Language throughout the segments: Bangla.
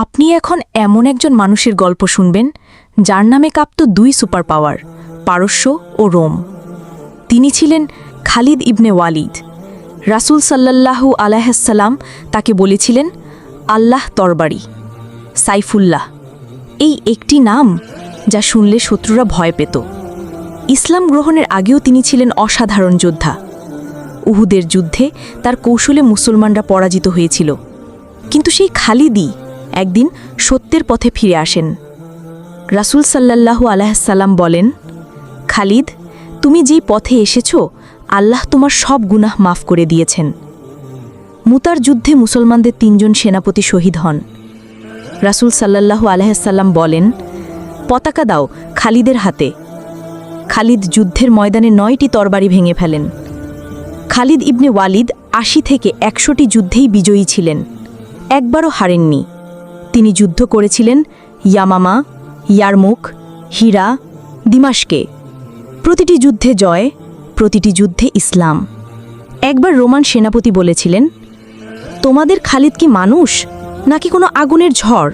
আপনি এখন এমন একজন মানুষের গল্প শুনবেন, যার নামে কাঁপত দুই সুপার পাওয়ার পারস্য ও রোম। তিনি ছিলেন খালিদ ইবনে ওয়ালিদ। রাসূল সাল্লাল্লাহু আলাইহাল্লাম তাকে বলেছিলেন, আল্লাহ তরবারি, সাইফুল্লাহ। এই একটি নাম যা শুনলে শত্রুরা ভয় পেত। ইসলাম গ্রহণের আগেও তিনি ছিলেন অসাধারণ যোদ্ধা। উহুদের যুদ্ধে তার কৌশলে মুসলমানরা পরাজিত হয়েছিল। কিন্তু সেই খালিদই একদিন সত্যের পথে ফিরে আসেন। রাসূল সাল্লাল্লাহু আলাইসাল্লাম বলেন, খালিদ, তুমি যেই পথে এসেছ, আল্লাহ তোমার সব গুনাহ মাফ করে দিয়েছেন। মুতার যুদ্ধে মুসলমানদের তিনজন সেনাপতি শহীদ হন। রাসূল সাল্লাল্লাহু আলাইসাল্লাম বলেন, পতাকা দাও খালিদের হাতে। খালিদ যুদ্ধের ময়দানে নয়টি তরবারি ভেঙে ফেলেন। খালিদ ইবনে ওয়ালিদ আশি থেকে একশোটি যুদ্ধেই বিজয়ী ছিলেন। একবারও হারেননি। তিনি যুদ্ধ করেছিলেন ইয়ামামা, ইয়ারমুখ, হীরা, দিমাশকে। প্রতিটি যুদ্ধে জয়, প্রতিটি যুদ্ধে ইসলাম। একবার রোমান সেনাপতি বলেছিলেন, তোমাদের খালিদ কি মানুষ, নাকি কোনো আগুনের ঝড়?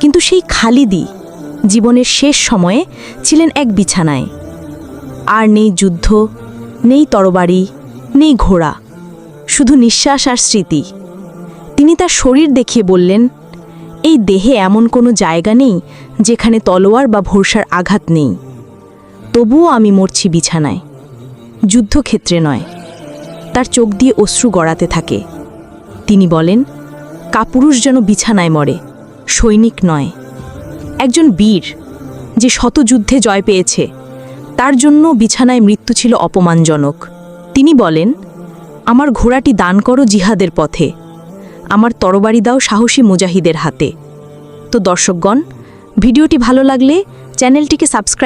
কিন্তু সেই খালিদই জীবনের শেষ সময়ে ছিলেন এক বিছানায়। আর নেই যুদ্ধ, নেই তরবারি, নেই ঘোড়া, শুধু নিঃশ্বাস আর স্মৃতি। তিনি তার শরীর দেখিয়ে বললেন দেহে এমন কোনো জায়গা নেই যেখানে তলোয়ার বা ভরসার আঘাত নেই। তবুও আমি মরছি বিছানায়। যুদ্ধক্ষেত্রে নয়, তার চোখ দিয়ে অশ্রু গড়াতে থাকে। তিনি বলেন, কাপুরুষ যেন বিছানায় মরে, সৈনিক নয়, একজন বীর যে শত যুদ্ধে জয় পেয়েছে, তার জন্য বিছানায় মৃত্যু ছিল অপমানজনক। তিনি বলেন, আমার ঘোড়াটি দান করো জিহাদের পথে, আমার তরবারি দাও সাহসী মুজাহিদের হাতে। তো দর্শকগণ। ভিডিওটি ভালো লাগলে চ্যানেলটিকে সাবস্ক্রাইব